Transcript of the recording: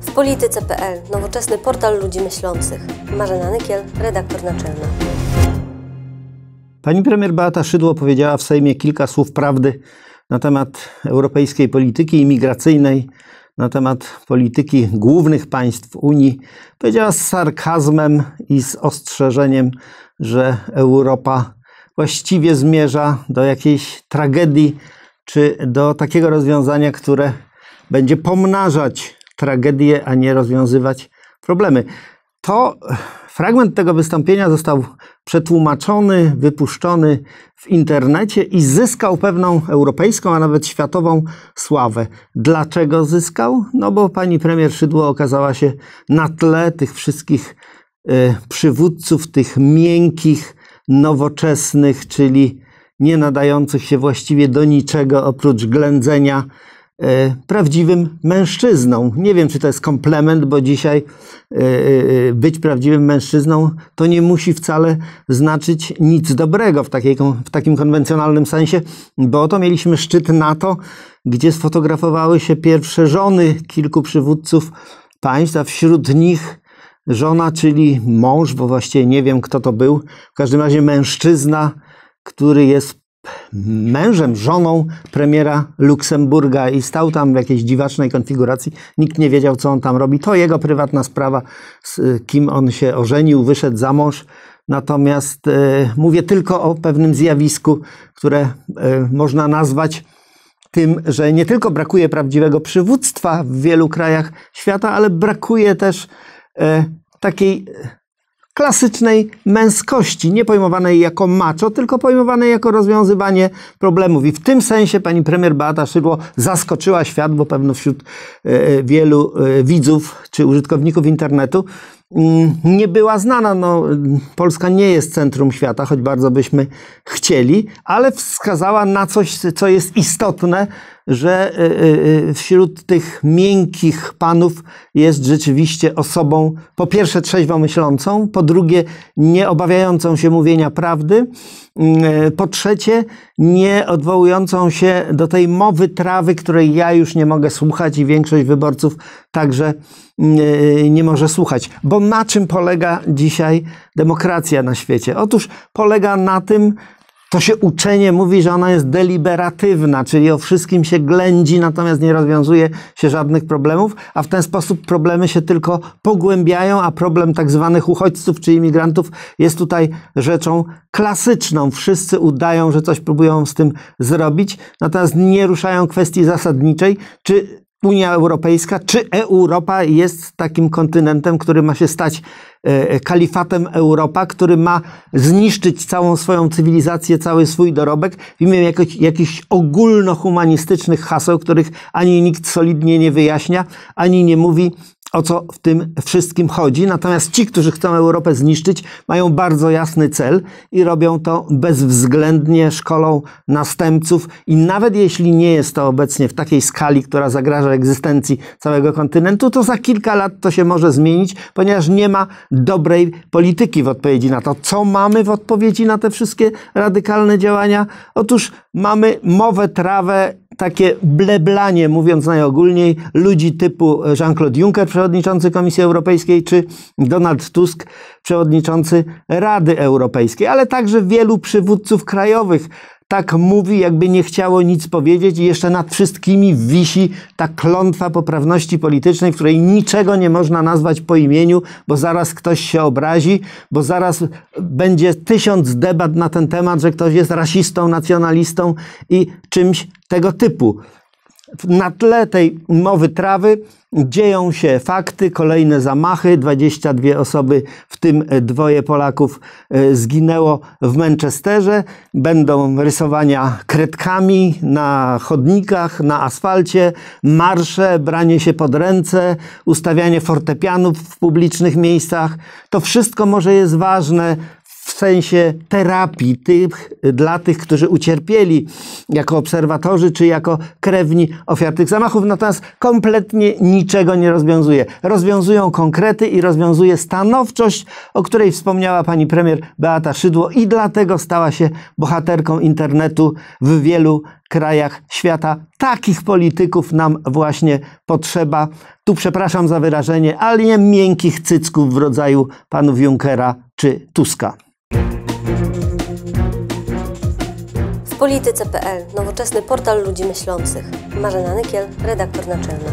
W polityce.pl, nowoczesny portal ludzi myślących. Marzena Nykiel, redaktor naczelna. Pani premier Beata Szydło powiedziała w Sejmie kilka słów prawdy na temat europejskiej polityki imigracyjnej, na temat polityki głównych państw Unii. Powiedziała z sarkazmem i z ostrzeżeniem, że Europa właściwie zmierza do jakiejś tragedii, czy do takiego rozwiązania, które będzie pomnażać tragedię, a nie rozwiązywać problemy. To fragment tego wystąpienia został przetłumaczony, wypuszczony w internecie i zyskał pewną europejską, a nawet światową sławę. Dlaczego zyskał? No bo pani premier Szydło okazała się na tle tych wszystkich y, przywódców, tych miękkich, nowoczesnych, czyli nie nadających się właściwie do niczego oprócz ględzenia prawdziwym mężczyzną. Nie wiem, czy to jest komplement, bo dzisiaj e, e, być prawdziwym mężczyzną to nie musi wcale znaczyć nic dobrego w, takiej, w takim konwencjonalnym sensie, bo oto mieliśmy szczyt NATO, gdzie sfotografowały się pierwsze żony kilku przywódców państw, a wśród nich żona, czyli mąż, bo właściwie nie wiem, kto to był, w każdym razie mężczyzna, który jest mężem, żoną premiera Luksemburga i stał tam w jakiejś dziwacznej konfiguracji. Nikt nie wiedział, co on tam robi. To jego prywatna sprawa, z kim on się ożenił, wyszedł za mąż. Natomiast e, mówię tylko o pewnym zjawisku, które e, można nazwać tym, że nie tylko brakuje prawdziwego przywództwa w wielu krajach świata, ale brakuje też e, takiej klasycznej męskości, nie pojmowanej jako macho, tylko pojmowanej jako rozwiązywanie problemów. I w tym sensie pani premier Beata Szydło zaskoczyła świat, bo pewno wśród e, wielu e, widzów czy użytkowników internetu mm, nie była znana. No, Polska nie jest centrum świata, choć bardzo byśmy chcieli, ale wskazała na coś, co jest istotne że y, y, y, wśród tych miękkich panów jest rzeczywiście osobą po pierwsze trzeźwo myślącą, po drugie nie obawiającą się mówienia prawdy, po trzecie nie odwołującą się do tej mowy trawy, której ja już nie mogę słuchać i większość wyborców także nie może słuchać. Bo na czym polega dzisiaj demokracja na świecie? Otóż polega na tym, to się uczenie mówi, że ona jest deliberatywna, czyli o wszystkim się ględzi, natomiast nie rozwiązuje się żadnych problemów, a w ten sposób problemy się tylko pogłębiają, a problem tak zwanych uchodźców czy imigrantów jest tutaj rzeczą klasyczną. Wszyscy udają, że coś próbują z tym zrobić, natomiast nie ruszają kwestii zasadniczej, czy Unia Europejska czy Europa jest takim kontynentem, który ma się stać e, e, kalifatem Europa, który ma zniszczyć całą swoją cywilizację, cały swój dorobek? W imię jakichś, jakichś ogólnohumanistycznych haseł, których ani nikt solidnie nie wyjaśnia, ani nie mówi, o co w tym wszystkim chodzi. Natomiast ci, którzy chcą Europę zniszczyć, mają bardzo jasny cel i robią to bezwzględnie, szkolą następców i nawet jeśli nie jest to obecnie w takiej skali, która zagraża egzystencji całego kontynentu, to za kilka lat to się może zmienić, ponieważ nie ma dobrej polityki w odpowiedzi na to. Co mamy w odpowiedzi na te wszystkie radykalne działania? Otóż mamy mowę, trawę takie bleblanie, mówiąc najogólniej, ludzi typu Jean-Claude Juncker, przewodniczący Komisji Europejskiej, czy Donald Tusk, przewodniczący Rady Europejskiej, ale także wielu przywódców krajowych tak mówi, jakby nie chciało nic powiedzieć i jeszcze nad wszystkimi wisi ta klątwa poprawności politycznej, w której niczego nie można nazwać po imieniu, bo zaraz ktoś się obrazi, bo zaraz będzie tysiąc debat na ten temat, że ktoś jest rasistą, nacjonalistą i czymś tego typu. Na tle tej mowy trawy dzieją się fakty, kolejne zamachy. 22 osoby, w tym dwoje Polaków, e, zginęło w Manchesterze. Będą rysowania kredkami na chodnikach, na asfalcie, marsze, branie się pod ręce, ustawianie fortepianów w publicznych miejscach. To wszystko może jest ważne w sensie terapii tych, dla tych, którzy ucierpieli jako obserwatorzy czy jako krewni ofiar tych zamachów, natomiast kompletnie niczego nie rozwiązuje. Rozwiązują konkrety i rozwiązuje stanowczość, o której wspomniała pani premier Beata Szydło i dlatego stała się bohaterką internetu w wielu krajach świata. Takich polityków nam właśnie potrzeba. Tu przepraszam za wyrażenie, ale nie miękkich cycków w rodzaju panów Junckera czy Tuska. W polityce.pl, nowoczesny portal ludzi myślących. Marzena Nykiel, redaktor naczelna.